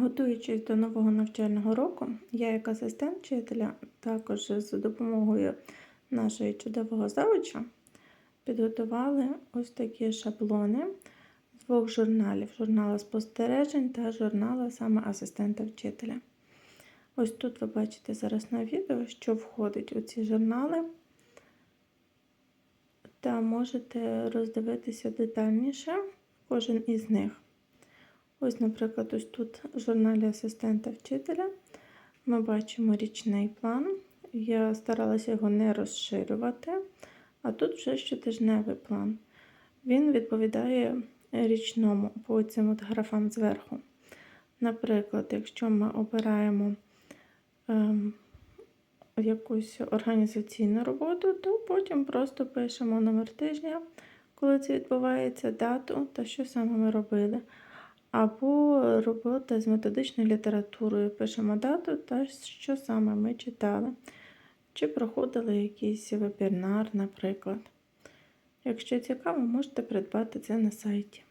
Готуючись до нового навчального року, я як асистент вчителя, також з допомогою нашої чудового завуча, підготували ось такі шаблони з двох журналів: журнала спостережень та журнала саме асистента вчителя. Ось тут ви бачите зараз на відео, що входить у ці журнали, та можете роздивитися детальніше кожен із них. Ось, наприклад, ось тут в журналі асистента вчителя ми бачимо річний план. Я старалася його не розширювати, а тут вже щотижневий план. Він відповідає річному по цим от графам зверху. Наприклад, якщо ми обираємо ем, якусь організаційну роботу, то потім просто пишемо номер тижня, коли це відбувається, дату та що саме ми робили. Або робота з методичною літературою. Пишемо дату та що саме ми читали. Чи проходили якийсь вебінар, наприклад. Якщо цікаво, можете придбати це на сайті.